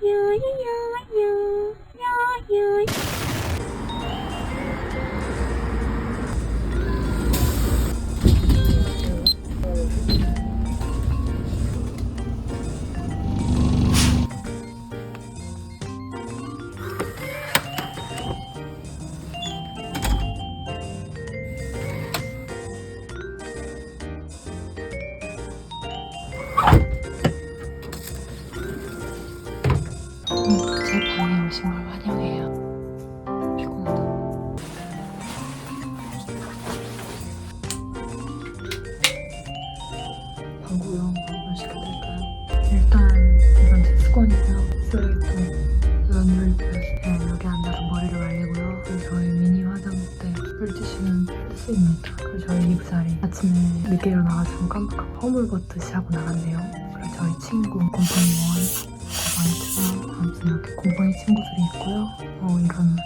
제 12시는 펠리스입니다. 그리고 저희 이부자리 아침에 늦게 일어나가지고 깜빡 허물벗듯이 하고 나갔네요. 그리고 저희 친구 곰팡이원, 곰팡이투나 아무튼 이렇게 곰팡이 친구들이 있고요. 어, 이런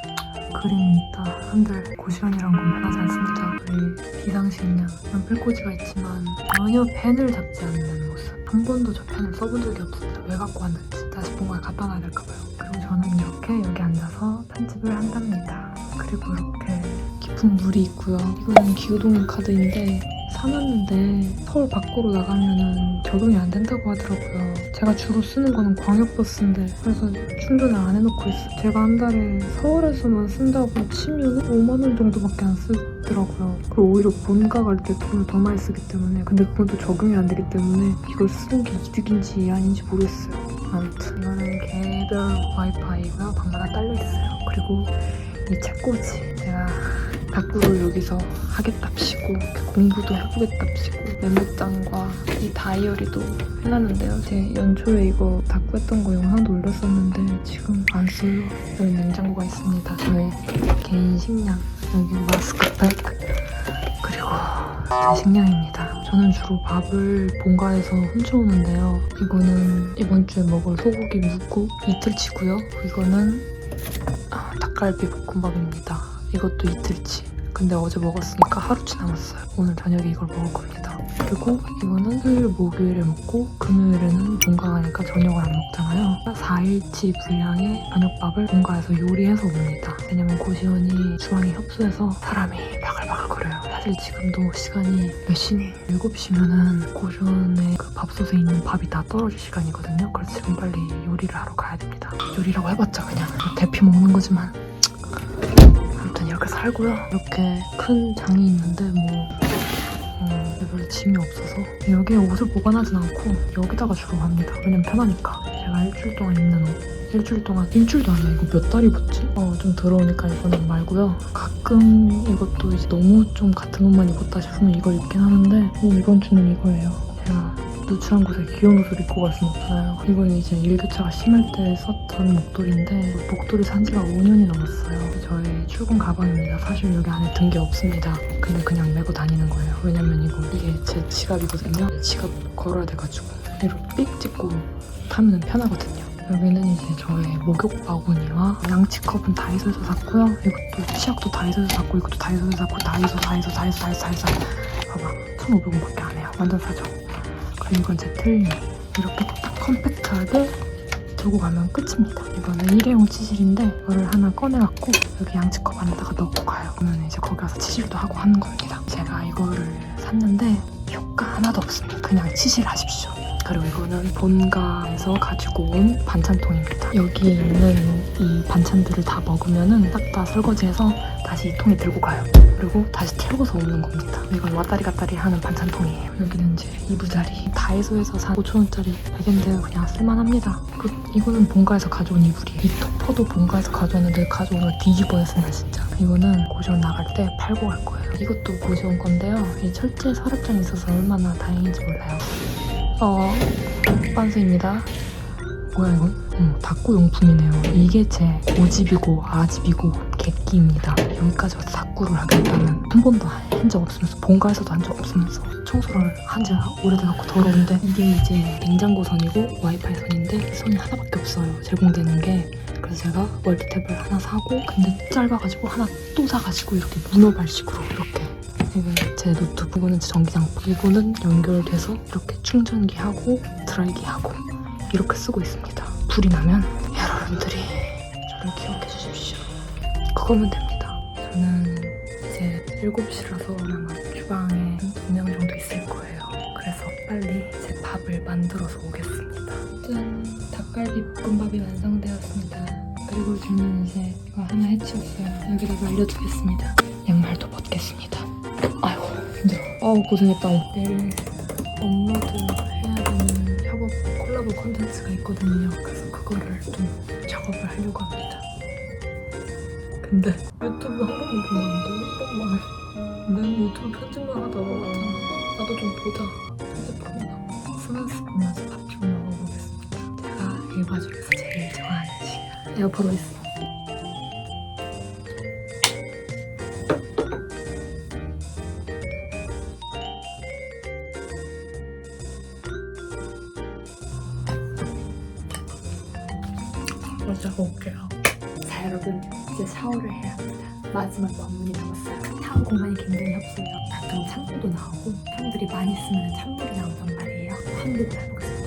그림이 있다. 한들 고시원이란 건 변하지 않습니까? 우리 비상식량, 이런 풀꽂이가 있지만 전혀 펜을 잡지 않는 모습. 한 번도 저 펜을 써본 적이 없어요. 왜 갖고 왔는지 다시 본가에 갖다 놔야 될까봐요. 그리고 저는 이렇게 여기 앉아서 편집을 한답니다. 그리고 이렇게 깊은 물이 있고요. 이거는 기후동인 카드인데 사놨는데 서울 밖으로 나가면은 적용이 안 된다고 하더라고요. 제가 주로 쓰는 거는 광역버스인데 그래서 충전을 안 해놓고 있어요. 제가 한 달에 서울에서만 쓴다고 치면 5만 원 정도밖에 안 쓰더라고요. 그리고 오히려 본가 갈 때 돈을 더 많이 쓰기 때문에 근데 또 적용이 안 되기 때문에 이걸 쓰는 게 이득인지 아닌지 모르겠어요. 아무튼 이거는 개별 와이파이가 방마다 딸려 있어요. 그리고 이 책꽂이 제가 다꾸를 여기서 하겠답시고 공부도 해보겠답시고 메모장과 이 다이어리도 해놨는데요. 제 연초에 이거 다꾸 했던 거 영상도 올렸었는데 지금 안 써요. 여기 냉장고가 있습니다. 저의 개인 식량 여기 마스크팩 그리고 제 식량입니다. 저는 주로 밥을 본가에서 훔쳐오는데요. 이거는 이번 주에 먹을 소고기 묵고 이틀치고요. 이거는 아, 닭갈비 볶음밥입니다. 이것도 이틀치. 근데 어제 먹었으니까 하루치 남았어요. 오늘 저녁에 이걸 먹을 겁니다. 그리고 이거는 수요일, 목요일에 먹고 금요일에는 본가 가니까 저녁을 안 먹잖아요. 4일치 분량의 저녁밥을 본가에서 요리해서 옵니다. 왜냐면 고시원이 주방에 협소해서 사람이 바글바글거려요. 사실 지금도 시간이 몇 시니? 7시면은 고시원에 그 밥솥에 있는 밥이 다 떨어질 시간이거든요. 그래서 지금 빨리 요리를 하러 가야 됩니다. 요리라고 해봤자 그냥 대피 먹는 거지만 아무튼 이렇게 살고요. 이렇게 큰 장이 있는데 뭐 어, 별로 짐이 없어서 여기에 옷을 보관하진 않고 여기다가 주로 합니다. 왜냐면 편하니까. 제가 일주일 동안 입는 옷. 일주일 동안 일주일도 아니야 이거 몇달 입었지? 어 좀 더러우니까 이거는 말고요. 가끔 이것도 이제 너무 좀 같은 옷만 입었다 싶으면 이걸 입긴 하는데 어, 이번 주는 이거예요. 제가 누추한 곳에 귀여운 옷을 입고 갈 순 없잖아요. 이건 이제 일교차가 심할 때 썼던 목도리인데 목도리 산 지가 5년이 넘었어요. 저의 출근 가방입니다. 사실 여기 안에 든 게 없습니다. 근데 그냥 메고 다니는 거예요. 왜냐면 이거 이게 제 지갑이거든요. 지갑 걸어야 돼가지고 이렇게 삑 찍고 타면 편하거든요. 여기는 이제 저의 목욕 바구니와 양치컵은 다이소에서 샀고요. 이것도 치약도 다이소에서 샀고 이것도 다이소에서 샀고 다이소 다이소 다이소 다이소 다이소 봐봐 1,500원밖에 안 해요. 완전 싸죠. 그리고 이건 제 틀니 이렇게 딱 컴팩트하게 들고 가면 끝입니다. 이거는 일회용 치실인데 이거를 하나 꺼내갖고 여기 양치컵 안에다가 넣고 가요. 그러면 이제 거기 가서 치실도 하고 하는 겁니다. 제가 이거를 샀는데 효과 하나도 없습니다. 그냥 치실하십시오. 그리고 이거는 본가에서 가지고 온 반찬통입니다. 여기 있는 이 반찬들을 다 먹으면은 딱 다 설거지해서 다시 이 통에 들고 가요. 그리고 다시 태워서 오는 겁니다. 이건 왔다리 갔다리 하는 반찬통이에요. 여기는 이제 이부자리 다이소에서 산 5천원짜리 베개인데 그냥 쓸만합니다. 그, 이거는 본가에서 가져온 이불이에요. 이 토퍼도 본가에서 가져왔는데 가져온 걸 뒤집어냈습니다 진짜. 이거는 고시원 나갈 때 팔고 갈 거예요. 이것도 고시원 건데요. 이 철제 서랍장이 있어서 얼마나 다행인지 몰라요. 어, 반스입니다. 뭐야 이건? 어, 닦고 용품이네요. 이게 제 고집이고 아집이고 객기입니다. 여기까지 와서 닦고를 하겠다면 한 번도 한 적 없으면서 본가에서도 한 적 없으면서 청소를 한 지 오래돼갖고 더러운데 이게 이제 냉장고 선이고 와이파이 선인데 선이 하나밖에 없어요. 제공되는 게 그래서 제가 멀티탭을 하나 사고 근데 짧아가지고 하나 또 사가지고 이렇게 문어발식으로 이렇게 이게 제 노트북 이거는 제 전기장판 이거는 연결돼서 이렇게 충전기하고 드라이기하고 이렇게 쓰고 있습니다 불이 나면 분들이 저를 기억해 주십시오. 그거면 됩니다. 저는 이제 7시라서 아마 주방에 두 명 정도 있을 거예요. 그래서 빨리 제 밥을 만들어서 오겠습니다. 짠! 닭갈비 볶음밥이 완성되었습니다. 그리고 저는 이제 이거 하나 해치웠어요. 여기다가 알려두겠습니다. 양말도 벗겠습니다. 아우 고생했다. 내일 업로드 해야 되는 협업 콜라보 콘텐츠가 있거든요. 그래서 그거를 좀 작업을 하려고 합니다. 근데 유튜브 한 번만 보면 안 돼? 한 번만. 난 유튜브 편집만 하다 말았잖아. 나도 좀 보자. 편집하거나 스면스 보면서 밥 좀 먹어보겠습니다. 제가 일과 중에서 제일 좋아하는 시간. 에어팟 있어. 먼저 먹을게요. 자 여러분 이제 샤워를 해야 합니다. 마지막 관문이 남았어요. 샤워 공간이 굉장히 협소해요. 가끔 찬물도 나오고 사람들이 많이 쓰면 찬물이 나온단 말이에요. 환복을 해보겠습니다.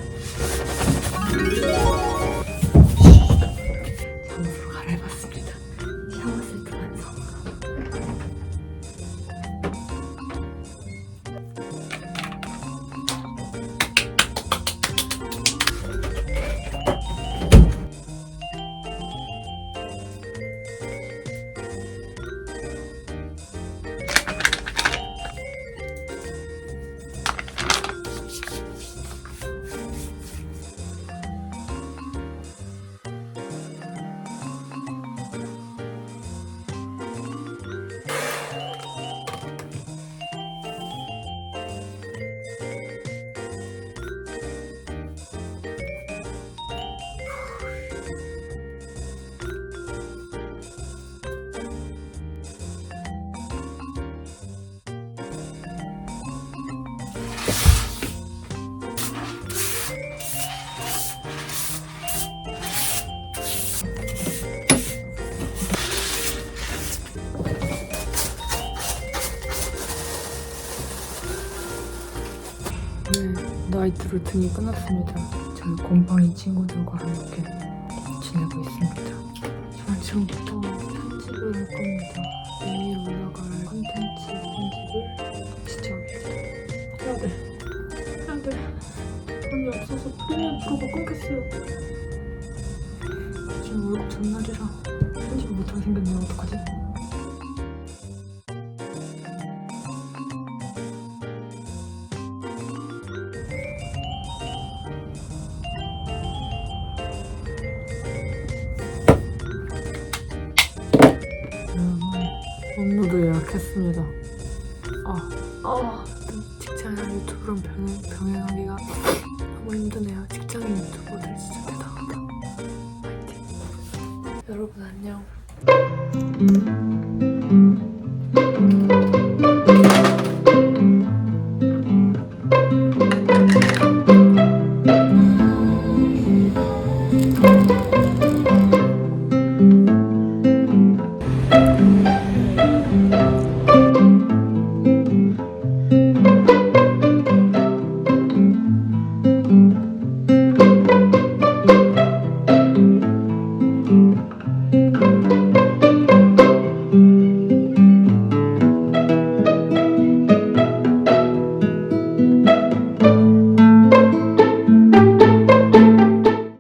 네, 나이트 루틴이 끝났습니다. 저희 곰팡이 친구들과 함께 지내고 있습니다. 저는 지금부터 편집을 할 겁니다. 내일 올라갈 컨텐츠 편집을 시작합니다. 해야 돼. 해야 돼. 돈이 없어서 프리미엄 프로가 끊겼어요. 지금 월급 전날이라 편집을 못하게 생겼네요. 어떡하지? 예약했습니다. 아, 아 직장이랑 유튜브랑 병행, 병행하기가 너무 힘드네요. 직장인 유튜버들 진짜 대단하다. 파이팅. 여러분 안녕.